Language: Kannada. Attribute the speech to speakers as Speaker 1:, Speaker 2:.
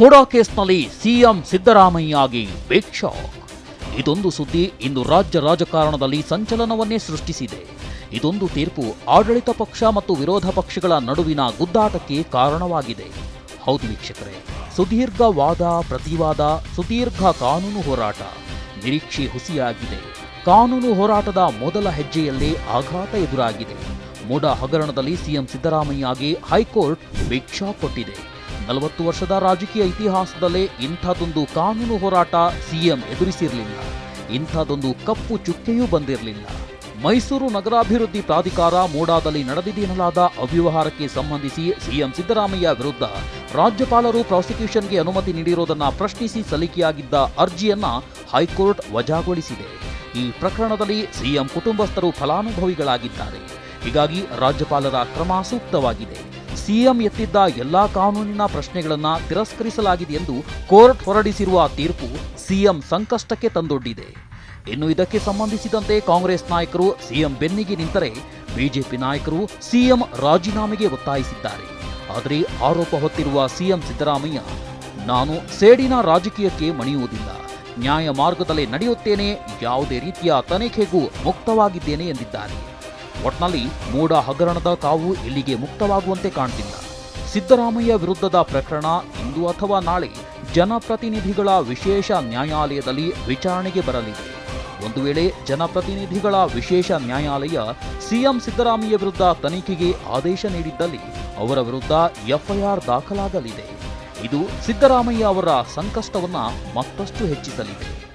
Speaker 1: ಮೂಡಾ ಕೇಸ್ನಲ್ಲಿ ಸಿಎಂ ಸಿದ್ದರಾಮಯ್ಯಗೆ ಬಿಗ್ ಶಾಕ್ ಇದೊಂದು ಸುದ್ದಿ ಇಂದು ರಾಜ್ಯ ರಾಜಕಾರಣದಲ್ಲಿ ಸಂಚಲನವನ್ನೇ ಸೃಷ್ಟಿಸಿದೆ. ಇದೊಂದು ತೀರ್ಪು ಆಡಳಿತ ಪಕ್ಷ ಮತ್ತು ವಿರೋಧ ಪಕ್ಷಗಳ ನಡುವಿನ ಗುದ್ದಾಟಕ್ಕೆ ಕಾರಣವಾಗಿದೆ. ಹೌದು ವೀಕ್ಷಕರೇ, ಸುದೀರ್ಘ ವಾದ, ಪ್ರತಿವಾದ, ಸುದೀರ್ಘ ಕಾನೂನು ಹೋರಾಟ ನಿರೀಕ್ಷೆ ಹುಸಿಯಾಗಿದೆ. ಕಾನೂನು ಹೋರಾಟದ ಮೊದಲ ಹೆಜ್ಜೆಯಲ್ಲೇ ಆಘಾತ ಎದುರಾಗಿದೆ. ಮೂಡ ಹಗರಣದಲ್ಲಿ ಸಿಎಂ ಸಿದ್ದರಾಮಯ್ಯಗೆ ಹೈಕೋರ್ಟ್ ಭಿಕ್ಷಾ ಕೊಟ್ಟಿದೆ. ನಲವತ್ತು ವರ್ಷದ ರಾಜಕೀಯ ಇತಿಹಾಸದಲ್ಲೇ ಇಂಥದೊಂದು ಕಾನೂನು ಹೋರಾಟ ಸಿಎಂ ಎದುರಿಸಿರಲಿಲ್ಲ. ಇಂಥದೊಂದು ಕಪ್ಪು ಚುಕ್ಕೆಯೂ ಬಂದಿರಲಿಲ್ಲ. ಮೈಸೂರು ನಗರಾಭಿವೃದ್ಧಿ ಪ್ರಾಧಿಕಾರ ಮೂಡಾದಲ್ಲಿ ನಡೆದಿದೆಯಲಾದ ಅವ್ಯವಹಾರಕ್ಕೆ ಸಂಬಂಧಿಸಿ ಸಿಎಂ ಸಿದ್ದರಾಮಯ್ಯ ವಿರುದ್ಧ ರಾಜ್ಯಪಾಲರು ಪ್ರಾಸಿಕ್ಯೂಷನ್ಗೆ ಅನುಮತಿ ನೀಡಿರುವುದನ್ನು ಪ್ರಶ್ನಿಸಿ ಸಲ್ಲಿಕೆಯಾಗಿದ್ದ ಅರ್ಜಿಯನ್ನ ಹೈಕೋರ್ಟ್ ವಜಾಗೊಳಿಸಿದೆ. ಈ ಪ್ರಕರಣದಲ್ಲಿ ಸಿಎಂ ಕುಟುಂಬಸ್ಥರು ಫಲಾನುಭವಿಗಳಾಗಿದ್ದಾರೆ. ಹೀಗಾಗಿ ರಾಜ್ಯಪಾಲರ ಕ್ರಮ ಸೂಕ್ತವಾಗಿದೆ. ಸಿಎಂ ಎತ್ತಿದ್ದ ಎಲ್ಲಾ ಕಾನೂನಿನ ಪ್ರಶ್ನೆಗಳನ್ನು ತಿರಸ್ಕರಿಸಲಾಗಿದೆ ಎಂದು ಕೋರ್ಟ್ ಹೊರಡಿಸಿರುವ ತೀರ್ಪು ಸಿಎಂ ಸಂಕಷ್ಟಕ್ಕೆ ತಂದೊಡ್ಡಿದೆ. ಇನ್ನು ಇದಕ್ಕೆ ಸಂಬಂಧಿಸಿದಂತೆ ಕಾಂಗ್ರೆಸ್ ನಾಯಕರು ಸಿಎಂ ಬೆನ್ನಿಗೆ ನಿಂತರೆ ಬಿಜೆಪಿ ನಾಯಕರು ಸಿಎಂ ರಾಜೀನಾಮೆಗೆ ಒತ್ತಾಯಿಸಿದ್ದಾರೆ. ಆದರೆ ಆರೋಪ ಹೊತ್ತಿರುವ ಸಿಎಂ ಸಿದ್ದರಾಮಯ್ಯ, ನಾನು ಸೇಡಿನ ರಾಜಕೀಯಕ್ಕೆ ಮಣಿಯುವುದಿಲ್ಲ. ನ್ಯಾಯ ಮಾರ್ಗದಲ್ಲೇ ನಡೆಯುತ್ತೇನೆ. ಯಾವುದೇ ರೀತಿಯ ತನಿಖೆಗೂ ಮುಕ್ತವಾಗಿದ್ದೇನೆ ಎಂದಿದ್ದಾರೆ. ಒಟ್ನಲ್ಲಿ ಮೂಡ ಹಗರಣದ ಕಾವು ಇಲ್ಲಿಗೆ ಮುಕ್ತವಾಗುವಂತೆ ಕಾಣ್ತಿಲ್ಲ. ಸಿದ್ದರಾಮಯ್ಯ ವಿರುದ್ಧದ ಪ್ರಕರಣ ಇಂದು ಅಥವಾ ನಾಳೆ ಜನಪ್ರತಿನಿಧಿಗಳ ವಿಶೇಷ ನ್ಯಾಯಾಲಯದಲ್ಲಿ ವಿಚಾರಣೆಗೆ ಬರಲಿದೆ. ಒಂದು ವೇಳೆ ಜನಪ್ರತಿನಿಧಿಗಳ ವಿಶೇಷ ನ್ಯಾಯಾಲಯ ಸಿಎಂ ಸಿದ್ದರಾಮಯ್ಯ ವಿರುದ್ಧ ತನಿಖೆಗೆ ಆದೇಶ ನೀಡಿದ್ದಲ್ಲಿ ಅವರ ವಿರುದ್ಧ ಎಫ್ಐಆರ್ ದಾಖಲಾಗಲಿದೆ. ಇದು ಸಿದ್ದರಾಮಯ್ಯ ಅವರ ಸಂಕಷ್ಟವನ್ನು ಮತ್ತಷ್ಟು ಹೆಚ್ಚಿಸಲಿದೆ.